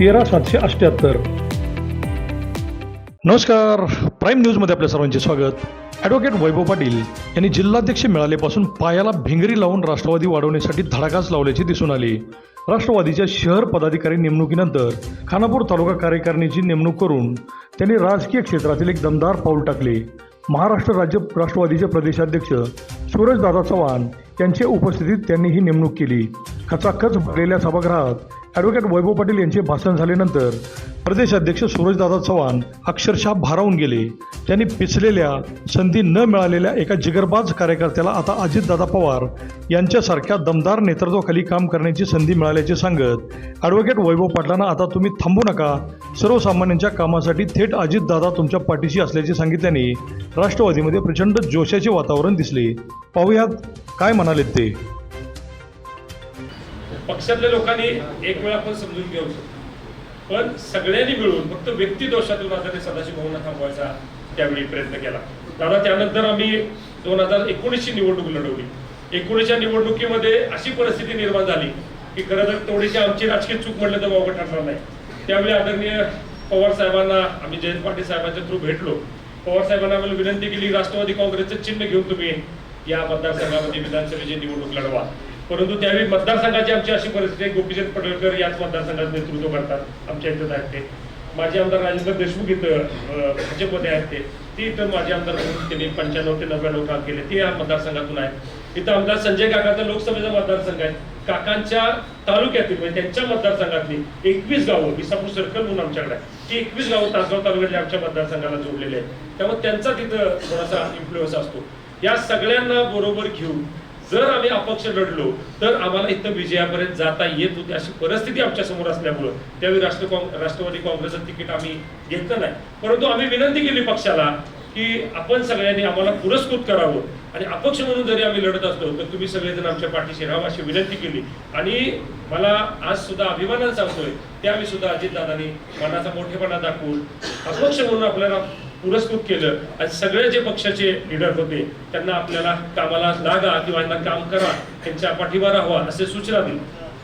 तेरा सातशे अठ्ठ्याहत्तर नमस्कार. प्राईम न्यूजमध्ये आपल्या सर्वांचे स्वागत. ॲडव्होकेट वैभव पाटील यांनी जिल्हाध्यक्ष मिळालेपासून पायाला भिंगरी लावून राष्ट्रवादी वाढवण्यासाठी धडाकाच लावल्याचे दिसून आले. राष्ट्रवादीच्या शहर पदाधिकारी नेमणुकीनंतर खानापूर तालुका कार्यकारिणीची नेमणूक करून त्यांनी राजकीय क्षेत्रातील एक दमदार पाऊल टाकले. महाराष्ट्र राज्य राष्ट्रवादीचे प्रदेशाध्यक्ष सूरजदादा चव्हाण यांच्या उपस्थितीत त्यांनी ही नेमणूक केली. खचाखच भरलेल्या सभागृहात ॲडव्होकेट वैभव पाटील यांचे भाषण झाल्यानंतर प्रदेशाध्यक्ष सूरजदादा चव्हाण अक्षरशः भारावून गेले. त्यांनी पिचलेल्या संधी न मिळालेल्या एका जिगरबाज कार्यकर्त्याला आता अजितदादा पवार यांच्यासारख्या दमदार नेतृत्वाखाली काम करण्याची संधी मिळाल्याचे सांगत ॲडव्होकेट वैभव पाटलांना आता तुम्ही थांबू नका. सर्वसामान्यांच्या कामासाठी थेट अजितदादा तुमच्या पाठीशी असल्याचे सांगितल्याने राष्ट्रवादीमध्ये प्रचंड जोशाचे वातावरण दिसले. पाहूयात काय म्हणालेत ते. पक्षातल्या लोकांनी एक वेळा पण समजून घेऊ. शकतो पण सगळ्यांनी मिळून फक्त व्यक्ती दोषातून आता ते सदाशिव भाऊंना थांबवायचा त्यावेळी प्रयत्न केला. दादा त्यानंतर आम्ही दोन हजार एकोणीसची निवडणूक लढवली. एकोणीसच्या निवडणुकीमध्ये अशी परिस्थिती निर्माण झाली की खरं तर थोडीशी आमची राजकीय चूक म्हटलं तर वावगं ठरणार नाही. त्यावेळी आदरणीय पवार साहेबांना आम्ही जयंत पाटील साहेबांच्या थ्रू भेटलो. पवार साहेबांना आम्हाला विनंती केली राष्ट्रवादी काँग्रेसचं चिन्ह घेऊन तुम्ही या मतदारसंघामध्ये विधानसभेची निवडणूक लढवा. परंतु त्यावेळी मतदारसंघाची आमची अशी परिस्थिती आहे गोपीचंद पडळकर याच मतदारसंघात नेतृत्व करतात आमच्या इथं आहेत ते. माझे आमदार राजेंद्र देशमुख इथं भाजपमध्ये आहेत ते. ती इथं माजी आमदार म्हणून त्यांनी पंच्याण्णव ते नव्याण्णव काम केले. ते या मतदारसंघातून आहे इथं आमदार संजय काकाचा लोकसभेचा मतदारसंघ आहे. काकांच्या तालुक्यातील म्हणजे त्यांच्या मतदारसंघातली एकवीस गावं विसापूर सर्कल म्हणून आमच्याकडे आहे ती एकवीस गावं तासगाव तालुक्यातल्या आमच्या मतदारसंघाला जोडलेली आहेत. त्यामुळे त्यांचा तिथं थोडासा इन्फ्लुएन्स असतो. या सगळ्यांना बरोबर घेऊन जर आम्ही अपक्ष लढलो तर आम्हाला इथं विजयापर्यंत जाता येत होती अशी परिस्थिती आमच्यासमोर असल्यामुळं. त्यावेळी राष्ट्र काँग- राष्ट्रवादी काँग्रेसचं तिकीट आम्ही घेतलं नाही. परंतु आम्ही विनंती केली पक्षाला की आपण सगळ्यांनी आम्हाला पुरस्कृत करावं. आणि अपक्ष म्हणून जरी आम्ही लढत असलो तर तुम्ही सगळेजण आमच्या पाठीशी राहावं अशी विनंती केली. आणि मला आज सुद्धा अभिमानानं सांगतोय त्यावेळी सुद्धा अजितदादांनी मनाचा मोठेपणा दाखवून अपक्ष म्हणून आपल्याला पुरस्कृत केलं. आणि सगळे जे पक्षाचे लीडर होते त्यांना आपल्याला कामाला लागा किंवा यांना काम करा त्यांच्या पाठिंबा राहावा असे सूचना दिली.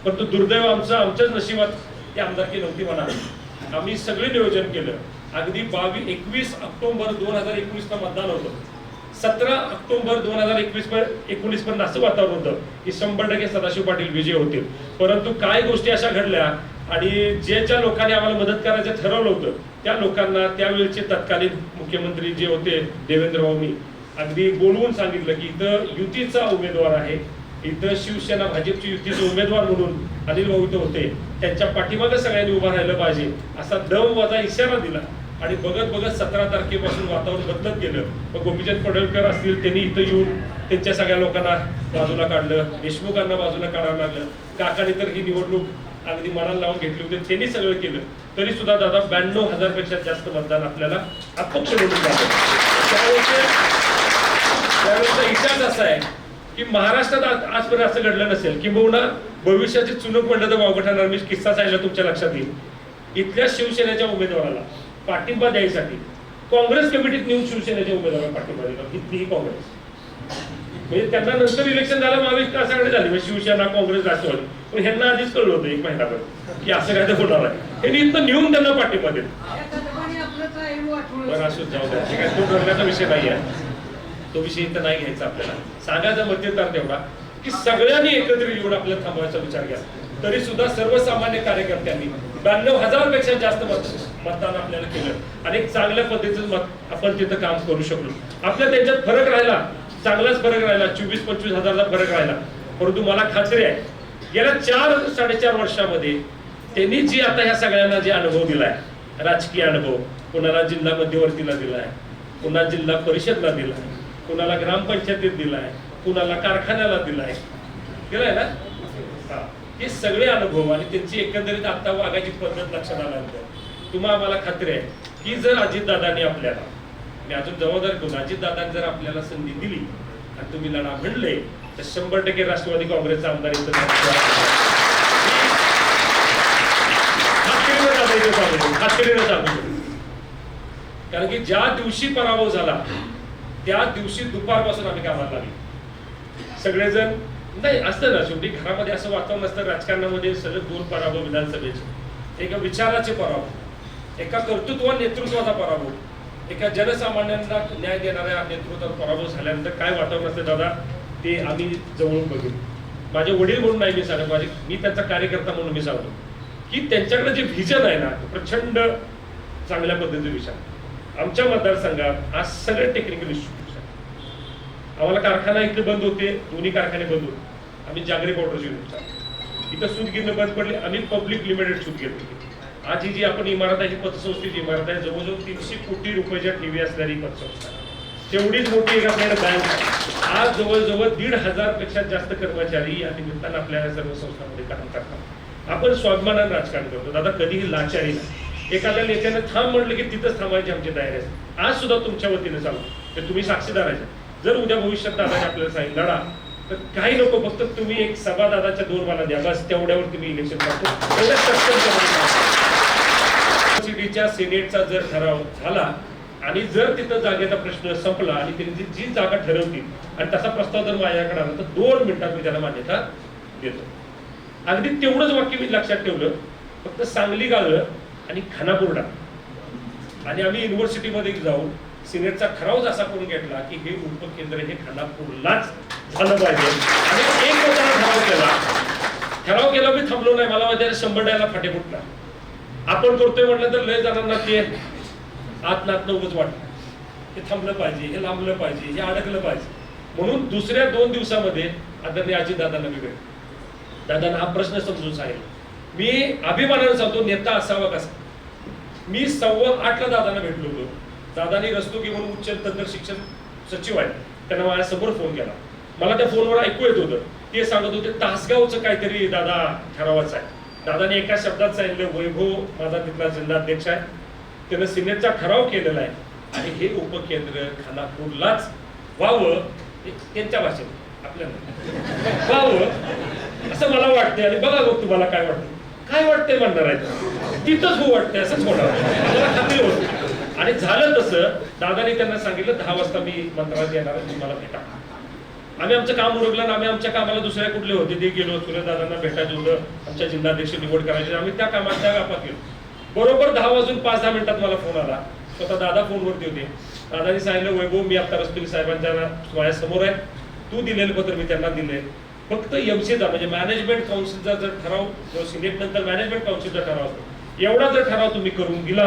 परंतु दुर्दैव आमचं आमच्याच नशिबात ती आमदारकी नव्हती म्हणा. आम्ही सगळे नियोजन केलं. अगदी बावीस एकवीस ऑक्टोबर दोन हजार एकवीसला मतदान होतं. सतरा ऑक्टोबर दोन हजार एकवीस एकोणीस पर्यंत असं वातावरण होतं की शंभर टक्के सदाशिव पाटील विजय होतील. परंतु काय गोष्टी अशा घडल्या आणि जे ज्या लोकांनी आम्हाला मदत करायचं ठरवलं होतं त्या लोकांना त्यावेळचे तत्कालीन मुख्यमंत्री जे होते देवेंद्र भाऊनी अगदी बोलवून सांगितलं की इथं युतीचा उमेदवार आहे. इथं शिवसेना भाजपची युतीचे उमेदवार म्हणून अनिल भाऊ इथं होते. त्यांच्या पाठीमागे सगळ्यांनी उभं राहिलं पाहिजे असा दम वाजा इशारा दिला. आणि बघत बघत सतरा तारखेपासून वातावरण बदलत गेलं. मग गोपीचंद पडळकर असतील त्यांनी इथं येऊन त्यांच्या सगळ्या लोकांना बाजूला काढलं देशमुखांना बाजूला काढावं लागलं. काकाने तर ही निवडणूक अगदी मनाला लावून घेतले होते. त्यांनी सगळं केलं. तरी सुद्धा दादा ब्याण्णव हजारपेक्षा जास्त मतदान आपल्याला अपक्ष निवडून झालं. त्यावेळेचा इतिहास असा आहे की महाराष्ट्रात आज- आजपर्यंत असं घडलं नसेल किंबहुना भविष्याची चुनक म्हणलं तर वावगं मी किस्सा सांगितला तुमच्या लक्षात येईल. इथल्या शिवसेनेच्या उमेदवाराला पाठिंबा द्यायसाठी काँग्रेस कमिटीत नेऊन शिवसेनेच्या उमेदवाराला पाठिंबा दिला कितीही काँग्रेस. म्हणजे त्यांना नंतर इलेक्शन झालं महाविष्ट आघाडी झाली. म्हणजे शिवसेना काँग्रेस राष्ट्रवादी पण ह्यांना आधीच कळलं होतं एक महिनाभर की असं काय तर होणार आहे. हे इथं नेऊन त्यांना पाठिंबा देत बरं असं जाऊ तो विषय नाही आहे. तो विषय इथं नाही घ्यायचा आपल्याला. सांगायचा मध्यंतर तेवढा की सगळ्यांनी एकत्र येऊन आपल्याला थांबवायचा विचार घ्या. तरी सुद्धा सर्वसामान्य कार्यकर्त्यांनी ब्याण्णव हजारपेक्षा जास्त मत मतदान आपल्याला केलं. आणि एक चांगल्या पद्धतीचं मत आपण तिथं काम करू शकलो. आपल्या त्यांच्यात फरक राहिला. चांगलाच फरक राहिला चोवीस पंचवीस हजारचा फरक राहिला परंतु मला खात्री आहे गेल्या चार साडेचार वर्षामध्ये त्यांनी जी आता ह्या सगळ्यांना जे अनुभव दिलाय राजकीय अनुभव कोणाला जिल्हा मध्यवर्तीला दिलाय पुन्हा जिल्हा परिषदला दिलाय कुणाला ग्रामपंचायतीत दिलाय कुणाला कारखान्याला दिलाय दिलाय ना हा. हे सगळे अनुभव आणि त्यांची एकंदरीत आता वागायची पद्धत लक्षात आल्यानंतर तुम्हा आम्हाला खात्री आहे की जर अजितदादांनी आपल्याला मी अजून जबाबदार घेऊन अजितदादांनी जर आपल्याला संधी दिली आणि तुम्ही लढा म्हणले तर शंभर टक्के राष्ट्रवादी काँग्रेसचा आमदार इथं चालू कारण की ज्या दिवशी पराभव झाला त्या दिवशी दुपारपासून आम्ही कामाला लागलो. सगळेजण नाही असतं ना शेवटी घरामध्ये असं वातावरण असतं राजकारणामध्ये सगळे दोन पराभव विधानसभेचे. एका विचाराचे पराभव. एका कर्तृत्व नेतृत्वाचा पराभव. एका जनसामान्यांना न्याय देणाऱ्या नेतृत्वात पराभव झाल्यानंतर काय वातावरण असतं दादा ते आम्ही जवळून बघू. माझे वडील म्हणून नाही मी सांगत माझे मी त्यांचा कार्यकर्ता म्हणून मी सांगतो. की त्यांच्याकडे जे व्हिजन आहे ना तो प्रचंड चांगल्या पद्धतीचे विचार. आमच्या मतदारसंघात आज सगळे टेक्निकल इन्स्टिट्यूट आम्हाला कारखाना इथे बंद होते दोन्ही कारखाने बंद होते. आम्ही जागरी पावडरची इथं सूत गिरणं बंद पडली आम्ही पब्लिक लिमिटेड सूत घेतली आज ही जी आपण इमारत आहे ही पतसंस्थेची इमारत आहे जवळजवळ तीनशे कोटी रुपयाच्या ठेवी असणारी पतसंस्था. तेवढीच मोठी एक आपल्याकडे बँक आहे आज जवळजवळ दीड हजारपेक्षा जास्त कर्मचारी या निमित्तानं आपल्या सर्व संस्थांमध्ये काम करतात. आपण स्वाभिमानानं राजकारण करतो. दादा कधीही लाचारी नाही. एखाद्या नेत्याने थांब म्हटलं की तिथंच थांबायची आमची तयारी असते. आज सुद्धा तुमच्या वतीने चालू. तर तुम्ही साक्षीदार आहे. जर उद्या भविष्यात दादाने आपल्याला सांगितलं लढा तर काही नको फक्त तुम्ही एक सभा दादाच्या दोन मला द्या. बस तेवढ्यावर तुम्ही इलेक्शन करतो युनिव्हर्सिटीच्या सिनेटचा जर ठराव झाला आणि जर तिथं जागेचा प्रश्न संपला आणि त्यांनी जी- जागा ठरवतील आणि तसा प्रस्ताव जर माझ्याकडे आला तर दोन मिनिटात मी त्याला मान्यता देतो. अगदी तेवढंच वाक्य मी लक्षात ठेवलं फक्त सांगली गाळलं आणि खानापूर आणि आम्ही युनिव्हर्सिटीमध्ये जाऊन सिनेटचा ठराव असा करून घेतला की हे उपकेंद्र हे खानापूरलाच झालं पाहिजे. आणि एक ठराव केला. ठराव केला मी थांबलो नाही मला माझ्या शंभर डायला फाटे फुटला. आपण करतोय म्हटलं तर लय जणांना ते आत नात उगच वाटत हे थांबलं पाहिजे हे लांबलं पाहिजे हे अडकलं पाहिजे. म्हणून दुसऱ्या दोन दिवसामध्ये आदरणीय अजित दादांना मी भेट दादांना हा प्रश्न समजून सांगेल. मी अभिमानानं सांगतो नेता असावा कसा? मी सव्वा आठला दादांना भेटलो होतो. दादानी रस्तोगी म्हणून उच्च तंत्र शिक्षण सचिव आहेत. त्यांना माझ्यासमोर फोन केला. मला त्या फोनवर ऐकू येत होतं. ते सांगत होते तासगावचं काहीतरी दादा ठरावाचं आहे. दादाने एका शब्दात सांगितलं वैभव माझा तिथला जिल्हाध्यक्ष आहे. त्यानं सिनेटचा ठराव केलेला आहे आणि हे उपकेंद्र खानापूरलाच व्हावं त्यांच्या भाषेत आपल्याला व्हावं असं मला वाटतंय आणि बघा बघ तुम्हाला काय वाटतं. काय वाटतंय म्हणणार आहे? तिथंच हो वाटतंय असंच होणार खात्री होत. आणि झालं तसं दादाने त्यांना सांगितलं दहा वाजता मी मंत्रालयात येणार आहे, तुम्हाला भेटा. आम्ही आमचं काम उरकलं आम्ही आमच्या कामाला दुसऱ्या कुठले होते ते गेलो दादांना भेटायचं होतं आमच्या जिल्हाध्यक्ष निवड करायची आम्ही त्या कामात त्या गापात गेलो. बरोबर दहा वाजून पाच दहा मिनिटात मला फोन आला. स्वतः दादा फोनवरती होते. दादानी सांगितलं वैभव मी आता रस्तुरी साहेबांच्या माझ्यासमोर आहे. तू दिलेलं पत्र मी त्यांना दिले फक्त एमसीचा म्हणजे मॅनेजमेंट काउन्सिलचा जर ठराव जो सिनेट नंतर मॅनेजमेंट काउन्सिलचा ठराव असतो एवढा जर ठराव तुम्ही करून दिला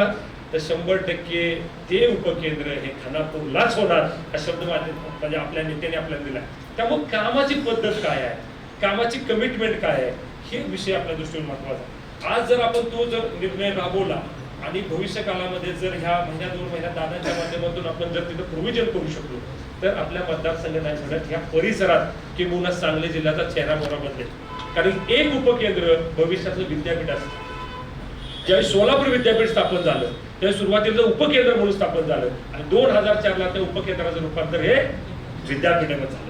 तर शंभर टक्के ते उपकेंद्र हे खानापूरलाच होणार हा शब्द माझे म्हणजे आपल्या नेत्याने आपल्याला दिला त्यामुळे कामाची पद्धत काय आहे? कामाची कमिटमेंट काय आहे? हे विषय आपल्या दृष्टीने महत्त्वाचा आज जर आपण तो जर निर्णय राबवला आणि भविष्य काळामध्ये जर ह्या महिन्या दोन महिन्यात दादांच्या माध्यमातून आपण जर तिथं प्रोव्हिजन करू शकलो तर आपल्या मतदारसंघ नाही ह्या परिसरात किंबहुना सांगली जिल्ह्याचा चेहरा मोहरा बदलेल कारण एक उपकेंद्र भविष्यातलं विद्यापीठ असतं. ज्यावेळी सोलापूर विद्यापीठ स्थापन झालं त्यावेळी सुरुवातीला उपकेंद्र म्हणून स्थापन झालं आणि दोन हजार चारला त्या उपकेंद्राचं रूपांतर हे विद्यापीठामध्ये झालं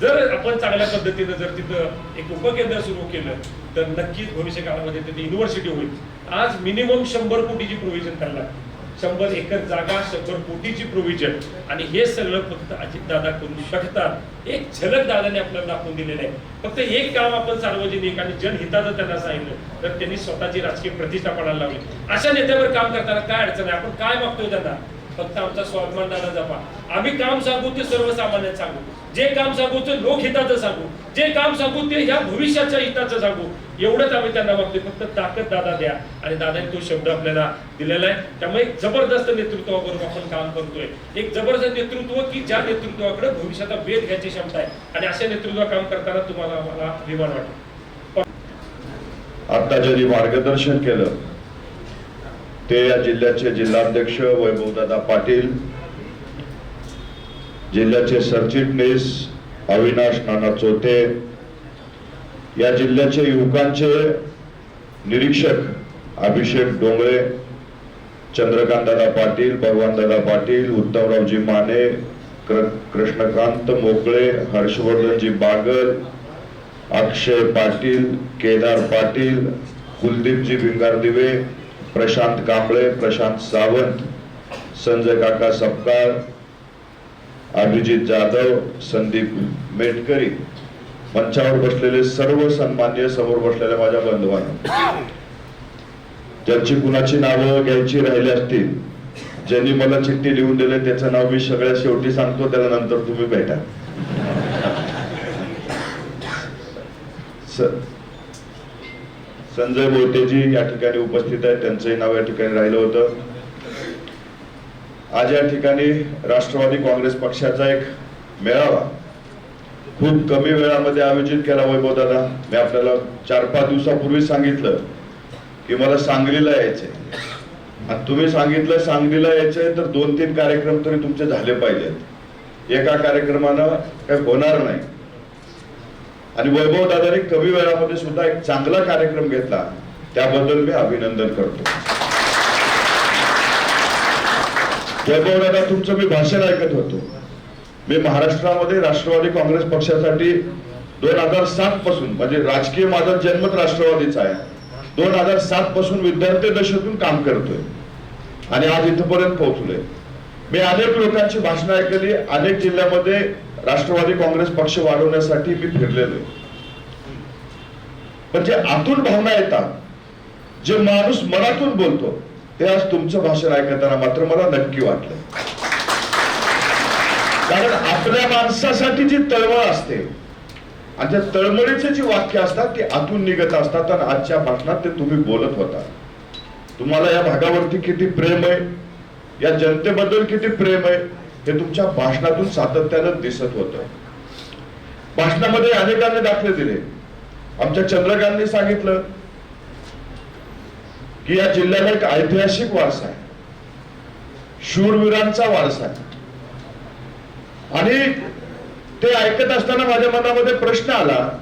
जर आपण चांगल्या पद्धतीनं जर तिथं एक उपकेंद्र सुरू केलं तर नक्कीच भविष्य काळामध्ये तिथे युनिव्हर्सिटी होईल आज मिनिमम शंभर कोटीची प्रोव्हिजन करायला लागते. शंभर एकर जागा शंभर कोटीची प्रोव्हिजन आणि हे सगळं फक्त अजितदादा करू शकतात. एक झलक दादाने आपल्याला दाखवून दिलेलं आहे. फक्त एक काम आपण सार्वजनिक आणि जनहिताचं त्यांना सांगितलं तर त्यांनी स्वतःची राजकीय प्रतिष्ठा पडायला लावली. अशा नेत्यावर काम करताना काय अडचण आहे? आपण काय मागतोय त्यांना? फक्त आमचा स्वाभिमान दादा जपा. आम्ही काम सांगू ते सर्वसामान्य सांगू. जे काम सांगू ते लोकहिताचं सांगू. जे काम सांगू ते ह्या भविष्याच्या हिताचं सांगू. एवढंच आम्ही त्यांना मागतोय फक्त ताकद दादा द्या. आणि दादाने तो शब्द आपल्याला दिलेला आहे. त्यामुळे एक जबरदस्त नेतृत्वाबरोबर आपण काम करतोय. एक जबरदस्त नेतृत्व की ज्या नेतृत्वाकडे भविष्याचा वेध घ्यायची क्षमता आहे. आणि अशा नेतृत्व काम करताना तुम्हाला आम्हाला अभिमान वाटतो. आता ज्यांनी मार्गदर्शन केलं ते या जिल्ह्याचे जिल्हाध्यक्ष वैभवदादा पाटील जिल्ह्याचे सरचिटणीस अविनाश नाना चोते या जिल्ह्याचे युवकांचे निरीक्षक अभिषेक डोंगळे चंद्रकांतदादा पाटील भगवानदादा पाटील उत्तमरावजी माने क्र कृष्णकांत मोकळे हर्षवर्धनजी बागल अक्षय पाटील केदार पाटील कुलदीपजी भिंगारदिवे प्रशांत कांबळे प्रशांत सावंत संजय काका सपकाळ अभिजित जाधव संदीप मेटकरी मंचावर बसलेले सर्व सन्मान्य समोर बसलेल्या माझ्या बंधवांना ज्यांची कुणाची नावं घ्यायची राहिली असतील ज्यांनी मला चिठ्ठी लिहून दिले त्याचं नाव मी सगळ्या शेवटी सांगतो त्याला नंतर तुम्ही भेटा. स- संजय बोतेजी या ठिकाणी उपस्थित आहेत. त्यांचंही नाव या ठिकाणी राहिलं होतं. आज या ठिकाणी राष्ट्रवादी काँग्रेस पक्षाचा एक मेळावा खूप कमी वेळामध्ये आयोजित केला वैभव दादा मी आपल्याला चार पाच दिवसापूर्वी सांगितलं की मला सांगलीला यायचे आणि तुम्ही सांगितलं सांगलीला यायचे तर दोन तीन कार्यक्रम तरी तुमचे झाले पाहिजेत. एका कार्यक्रमानं काही होणार नाही. आणि वैभव दादाने कमी वेळामध्ये सुद्धा एक चांगला कार्यक्रम घेतला. त्याबद्दल मी अभिनंदन करतो. वैभव दादा तुमचं मी भाषण ऐकत होतो. मी महाराष्ट्रामध्ये राष्ट्रवादी काँग्रेस पक्षासाठी दोन हजार सात पासून म्हणजे राजकीय माझा जन्मच राष्ट्रवादीचा आहे. दोन हजार सात पासून विद्यार्थी दशेतून काम करतोय. आणि आज इथपर्यंत पोहोचलोय. मी अनेक लोकांची भाषणं ऐकली अनेक जिल्ह्यामध्ये राष्ट्रवादी काँग्रेस पक्ष वाढवण्यासाठी मी फिरलेलो आहे. पण जे आतून भावना येतात जे माणूस मनातून बोलतो ते आज तुमचं भाषण ऐकताना मात्र मला नक्की वाटलं कारण आपल्या माणसासाठी जी तळमळ असते आणि त्या तळमळीचे जी वाक्य असतात ती आतून निघत असतात आणि आजच्या भाषणात ते तुम्ही बोलत होता तुम्हाला या भागावरती किती प्रेम आहे या जनतेबद्दल किती प्रेम आहे हे तुमच्या भाषणातून सातत्यानं दिसत होतं. भाषणामध्ये अनेकांनी दाखले दिले. आमच्या चंद्रकांतनी सांगितलं की या जिल्ह्याला एक ऐतिहासिक वारसा आहे. शूरवीरांचा वारसा आहे. आणि ते ऐकत असताना माझ्या मनामध्ये प्रश्न आला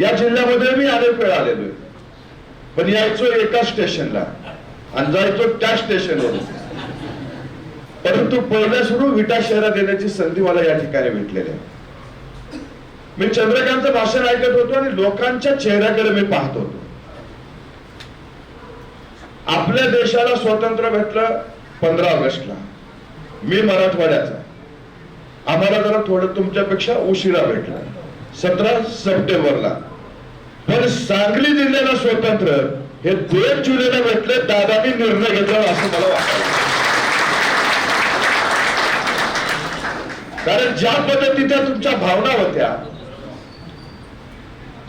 या जिल्ह्यामध्ये मी अनेक वेळा आलेलो आहे. पण यायचो एका स्टेशनला आणि जायचो त्या स्टेशनवरून. परंतु पहिल्या सोडून विटा शहरात येण्याची संधी मला या ठिकाणी भेटलेली आहे. मी चंद्रकांतचं भाषण ऐकत होतो आणि लोकांच्या चेहऱ्याकडे मी पाहत होतो. आपल्या देशाला स्वातंत्र्य भेटलं पंधरा ऑगस्टला. मी मराठवाड्याचा. आम्हाला जरा थोडं तुमच्यापेक्षा उशिरा भेटला. सतरा सप्टेंबरला. पण सांगली जिल्ह्याला स्वतंत्र हे दोन जुलैला भेटले दादानी निर्णय घेतला असं मला वाटतं कारण ज्या पद्धतीच्या तुमच्या भावना होत्या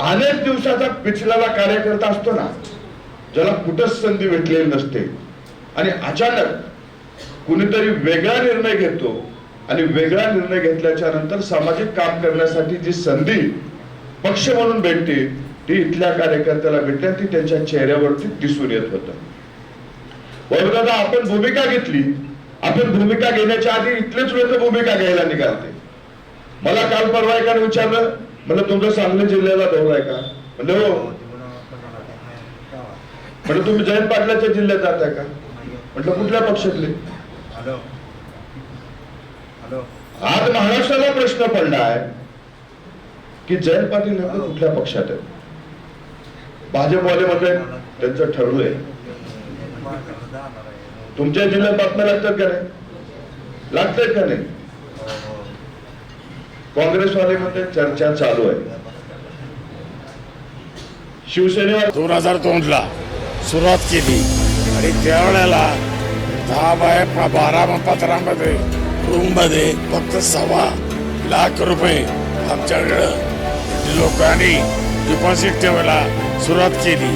अनेक दिवसाचा पिछलेला कार्यकर्ता असतो ना ज्याला कुठंच संधी भेटलेली नसते. आणि अचानक कुणीतरी वेगळा निर्णय घेतो आणि वेगळा निर्णय घेतल्याच्या नंतर सामाजिक काम करण्यासाठी जी संधी पक्ष म्हणून भेटते ती इथल्या कार्यकर्त्याला भेटते ती त्यांच्या चेहऱ्यावरती दिसून येत होतं. दादा आपण भूमिका घेतली. आपण भूमिका घेण्याच्या आधी इथलेच लोक भूमिका घ्यायला निघालते. मला काल परवा एकाने विचारलं म्हणलं तुमचं सांगली जिल्ह्याला दौरा आहे का? म्हणलं हो. म्हणजे तुम्ही जयंत पाटलाच्या जिल्ह्यात जाताय का? म्हटलं कुठल्या पक्षातले? आज महाराष्ट्राला प्रश्न पडलाय की जयंत पाटील नेमकं कुठल्या पक्षात आहेत? भाजपवाले म्हणतात त्यांचं ठरलंय. तुमच्या जिल्ह्यात बातम्या लागतात का नाही? लागतात का नाही? काँग्रेसवाले म्हणतात चर्चा चालू आहे. शिवसेनेवर दोन हजार दोनला सुरुवात केली. आणि त्यावेळेला दहा बाय बारा पत्रामध्ये रूममध्ये फक्त सव्वा लाख रुपये आमच्याकडं. लोकांनी डिपॉझिट ठेवायला सुरुवात केली.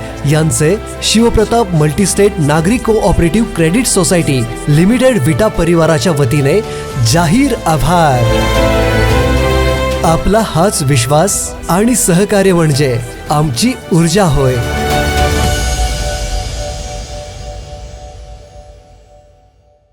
यांचे शिवप्रताप मल्टीस्टेट नागरी cooperative credit society limited Vita परिवाराच्या वतीने जाहीर आभार. आपला हाच विश्वास आणि सहकार्य म्हणजे आमची ऊर्जा होय.